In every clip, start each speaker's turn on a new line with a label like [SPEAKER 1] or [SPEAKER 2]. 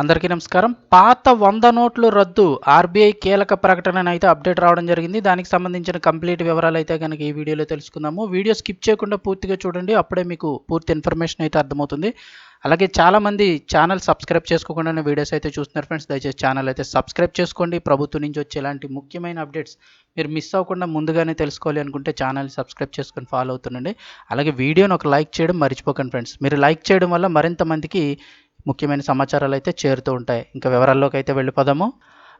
[SPEAKER 1] అందరికీ నమస్కారం. పాత వంద నోట్లు రద్దు ఆర్బీఐ కీలక ప్రకటన అయితే అప్డేట్ రావడం జరిగింది. దానికి సంబంధించిన కంప్లీట్ వివరాలు అయితే కనుక ఈ వీడియోలో తెలుసుకుందాము. వీడియో స్కిప్ చేయకుండా పూర్తిగా చూడండి. అప్పుడే మీకు పూర్తి ఇన్ఫర్మేషన్ అయితే అర్థమవుతుంది. అలాగే చాలామంది ఛానల్ సబ్స్క్రైబ్ చేసుకోకుండా వీడియోస్ అయితే చూస్తున్నారు ఫ్రెండ్స్. దయచేసి ఛానల్ అయితే సబ్స్క్రైబ్ చేసుకోండి. ప్రభుత్వం నుంచి వచ్చే ఇలాంటి ముఖ్యమైన అప్డేట్స్ మీరు మిస్ అవ్వకుండా ముందుగానే తెలుసుకోవాలి అనుకుంటే ఛానల్ సబ్స్క్రైబ్ చేసుకొని ఫాలో అవుతుండండి. అలాగే వీడియోని ఒక లైక్ చేయడం మర్చిపోకండి ఫ్రెండ్స్. మీరు లైక్ చేయడం వల్ల మరింత మందికి ముఖ్యమైన సమాచారాలు అయితే చేరుతూ ఉంటాయి. ఇంకా వివరాల్లోకి అయితే వెళ్ళిపోదాము.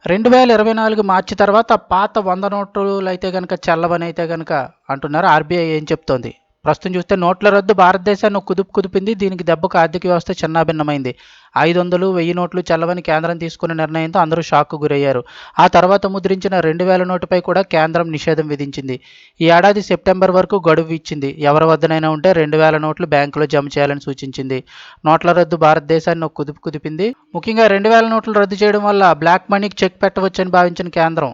[SPEAKER 1] రెండు వేల ఇరవై నాలుగు మార్చి తర్వాత పాత వంద నోట్లు అయితే కనుక చల్లవని అయితే కనుక అంటున్నారు. ఆర్బీఐ ఏం చెప్తోంది? ప్రస్తుతం చూస్తే నోట్ల రద్దు భారతదేశాన్ని కుదుపు కుదిపింది. దీనికి దెబ్బకు ఆర్థిక వ్యవస్థ చిన్నాభిన్నమైంది. ఐదు వందలు వెయ్యి నోట్లు చల్లవని కేంద్రం తీసుకున్న నిర్ణయంతో అందరూ షాక్కు గురయ్యారు. ఆ తర్వాత ముద్రించిన రెండు వేల నోటుపై కూడా కేంద్రం నిషేధం విధించింది. ఈ ఏడాది సెప్టెంబర్ వరకు గడువు ఇచ్చింది. ఎవరి వద్దనైనా ఉంటే రెండు వేల నోట్లు బ్యాంకులో జమ చేయాలని సూచించింది. నోట్ల రద్దు భారతదేశాన్ని ఒక కుదుపు కుదిపింది. ముఖ్యంగా రెండు వేల నోట్లు రద్దు చేయడం వల్ల బ్లాక్ మనీకి చెక్ పెట్టవచ్చని భావించిన కేంద్రం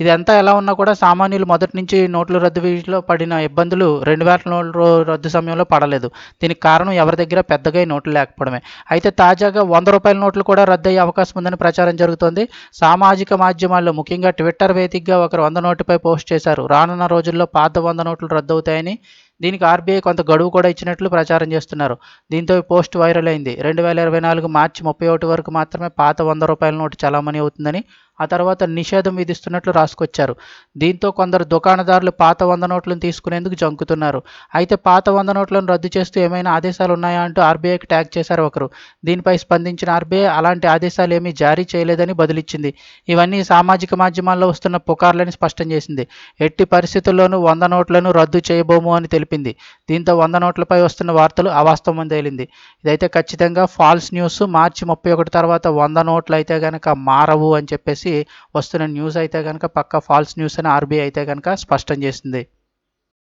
[SPEAKER 1] ఇదంతా ఎలా ఉన్నా కూడా సామాన్యులు మొదటి నుంచి నోట్ల రద్దు విషయంలో పడిన ఇబ్బందులు రెండు వేల నోట్ల రద్దు సమయంలో పడలేదు. దీనికి కారణం ఎవరి దగ్గర పెద్దగా నోట్లు లేకపోవడమే. అయితే తాజాగా వంద రూపాయల నోట్లు కూడా రద్దు అయ్యే అవకాశం ఉందని ప్రచారం జరుగుతోంది. సామాజిక మాధ్యమాల్లో ముఖ్యంగా ట్విట్టర్ వేదికగా ఒకరు వంద నోటుపై పోస్ట్ చేశారు. రానున్న రోజుల్లో పాత వంద నోట్లు రద్దు అవుతాయని దీనికి ఆర్బీఐ కొంత గడువు కూడా ఇచ్చినట్లు ప్రచారం చేస్తున్నారు. దీంతో ఈ పోస్ట్ వైరల్ అయింది. రెండు వేల ఇరవై నాలుగు మార్చి ముప్పై ఒకటి వరకు మాత్రమే పాత వంద రూపాయల నోటు చలామణి అవుతుందని ఆ తర్వాత నిషేధం విధిస్తున్నట్లు రాసుకొచ్చారు. దీంతో కొందరు దుకాణదారులు పాత వంద నోట్లను తీసుకునేందుకు జంకుతున్నారు. అయితే పాత వంద నోట్లను రద్దు చేస్తూ ఏమైనా ఆదేశాలు ఉన్నాయా అంటూ ఆర్బీఐకి ట్యాగ్ చేశారు ఒకరు. దీనిపై స్పందించిన ఆర్బీఐ అలాంటి ఆదేశాలు ఏమీ జారీ చేయలేదని బదులిచ్చింది. ఇవన్నీ సామాజిక మాధ్యమాల్లో వస్తున్న పుకార్లని స్పష్టం చేసింది. ఎట్టి పరిస్థితుల్లోనూ వంద నోట్లను రద్దు చేయబోము అని తెలిపింది దీంతో వంద నోట్లపై వస్తున్న వార్తలు అవాస్తవం తేలింది. ఇదైతే ఖచ్చితంగా ఫాల్స్ న్యూస్. మార్చి ముప్పై ఒకటి తర్వాత వంద నోట్లు అయితే కనుక మారవు అని చెప్పేసి వస్తున్న న్యూస్ అయితే కనుక పక్క ఫాల్స్ న్యూస్ అని ఆర్బీఐ అయితే కనుక స్పష్టం చేసింది.